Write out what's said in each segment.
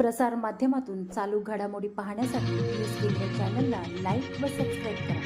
प्रसार माध्यमातून चालू घडामोडी पाहण्यासाठी न्यूज केंद्र चॅनलला लाईक व सबस्क्राईब करा.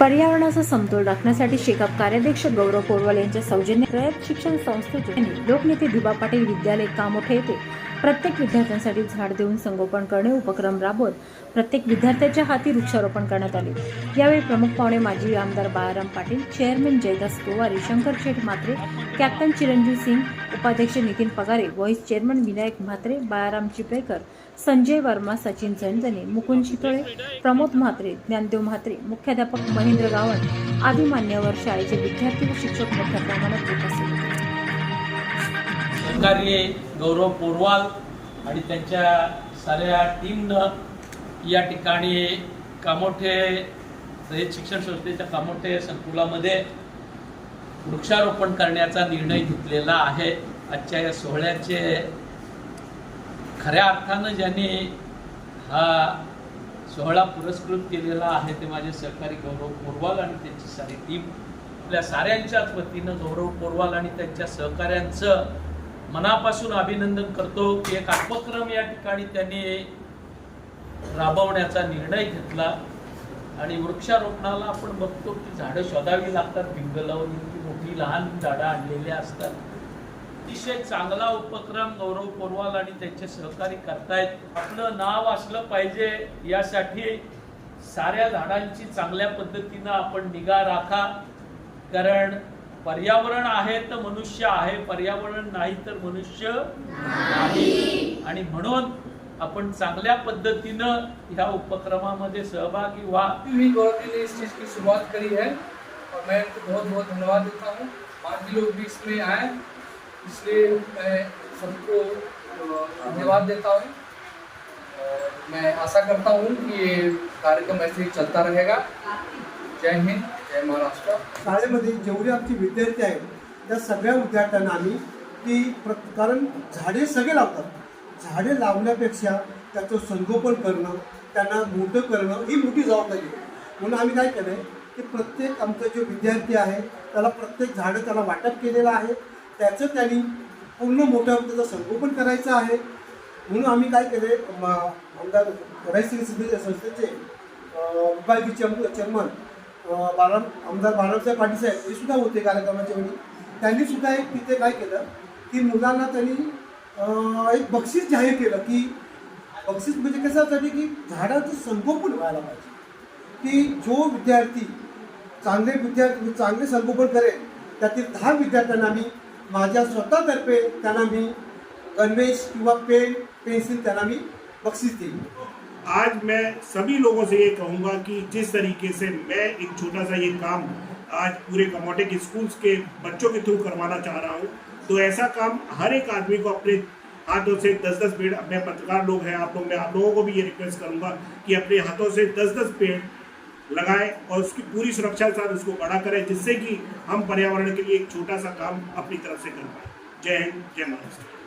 पर्यावरणाचा समतोल राखण्यासाठी शेकाप कार्याध्यक्ष गौरव पोरवाल यांच्या सौजन्य रयत शिक्षण संस्थेचे लोकनेते दिबा पाटील विद्यालय कामोठे येथे प्रत्येक विद्यार्थ्यांसाठी झाड देऊन संगोपन करणे उपक्रम राबवत प्रत्येक विद्यार्थ्याच्या हाती वृक्षारोपण करण्यात आले. यावेळी प्रमुख पाहुणे माजी आमदार बाळाराम पाटील चेअरमन जयदास कुवारी शंकर शेठ म्हात्रे कॅप्टन चिरंजीव सिंग उपाध्यक्ष नितीन पगारे व्हाईस चेअरमन विनायक म्हात्रे बाळाराम चिपळेकर संजय वर्मा सचिन झणझणे मुकुंद चितळे प्रमोद म्हात्रे ज्ञानदेव म्हात्रे मुख्याध्यापक महेंद्र गावण आदी मान्यवर शाळेचे विद्यार्थी व शिक्षक मोठ्या प्रमाणात उपस्थित होते. गौरव पोरवाल आणि त्यांच्या साऱ्या टीमनं या ठिकाणी कामोठे रयत शिक्षण संस्थेच्या कामोठे संकुलामध्ये वृक्षारोपण करण्याचा निर्णय घेतलेला आहे. आजच्या या सोहळ्याचे खऱ्या अर्थानं ज्यांनी हा सोहळा पुरस्कृत केलेला आहे ते माझे सहकारी गौरव पोरवाल आणि त्यांची सारी टीम. आपल्या साऱ्यांच्याच वतीनं गौरव पोरवाल आणि त्यांच्या सहकाऱ्यांचं मनापासून अभिनंदन करतो की एक उपक्रम या ठिकाणी त्यांनी राबवण्याचा निर्णय घेतला. आणि वृक्षारोपणाला आपण बघतो की झाडं शोधावी लागतात भिंग लावून इतकी मोठी लहान झाडं आणलेली असतात. अतिशय चांगला उपक्रम गौरव पोरवाल आणि त्यांचे सहकारी करतायत. आपलं नाव असलं पाहिजे यासाठी साऱ्या झाडांची चांगल्या पद्धतीनं आपण निगा राखा. कारण पर्यावरण आहे तर मनुष्य आहे पर्यावरण नाही तर मनुष्य नाही. आणि म्हणून आपण चांगल्या पद्धतीनं ह्या उपक्रमामध्ये सहभागी व्हा. भी गौरव ने इस चीज़ की शुरुआत करी है और मैं इनको बहुत बहुत धन्यवाद देता हूँ। बाकी लोग भी इसमें आए इसलिए मैं सबको धन्यवाद देता हूँ। मैं आशा करता हूँ कि ये कार्यक्रम ऐसे ही चलता रहेगा। जय हिंद। शाळेमध्ये जेवढे आमचे विद्यार्थी आहेत त्या सगळ्या विद्यार्थ्यांना आम्ही की प्र कारण झाडे सगळे लावतात. झाडे लावण्यापेक्षा त्याचं संगोपन करणं त्यांना मोठं करणं ही मोठी जबाबदारी आहे. म्हणून आम्ही काय केलं आहे की प्रत्येक आमचा जो विद्यार्थी आहे त्याला प्रत्येक झाडं त्याला वाटप केलेलं आहे. त्याचं त्यांनी पूर्ण मोठ्या त्याचं संगोपन करायचं आहे. म्हणून आम्ही काय केले आमदार रायसिंग संस्थेचे अं, विभागीय चेअरमन अं, आमदार बाळासाहेब पाटील साहेब हे सुद्धा होते कार्यक्रमाच्या वेळी त्यांनी सुद्धा एक तिथे काय केलं की मुलांना त्यांनी एक बक्षीस जाहीर केलं की बक्षीस म्हणजे कशासाठी की झाडाचं संगोपन व्हायला पाहिजे. की जो विद्यार्थी चांगले विद्यार्थी चांगले संगोपन करेल त्यातील दहा विद्यार्थ्यांना मी माझ्या स्वतःतर्फे त्यांना मी गणवेश किंवा पेन पेन्सिल त्यांना मी बक्षीस देईन. आज मैं सभी लोगों से ये कहूँगा कि जिस तरीके से मैं एक छोटा सा ये काम आज पूरे कमोटे के स्कूल्स के बच्चों के थ्रू करवाना चाह रहा हूँ तो ऐसा काम हर एक आदमी को अपने हाथों से दस दस पेड़, अपने पत्रकार लोग हैं, आप लोग, मैं आप लोगों को भी ये रिक्वेस्ट करूँगा कि अपने हाथों से दस दस पेड़ लगाएँ और उसकी पूरी सुरक्षा के साथ उसको बड़ा करें, जिससे कि हम पर्यावरण के लिए एक छोटा सा काम अपनी तरफ़ से कर पाए। जय हिंद, जय महाराष्ट्र।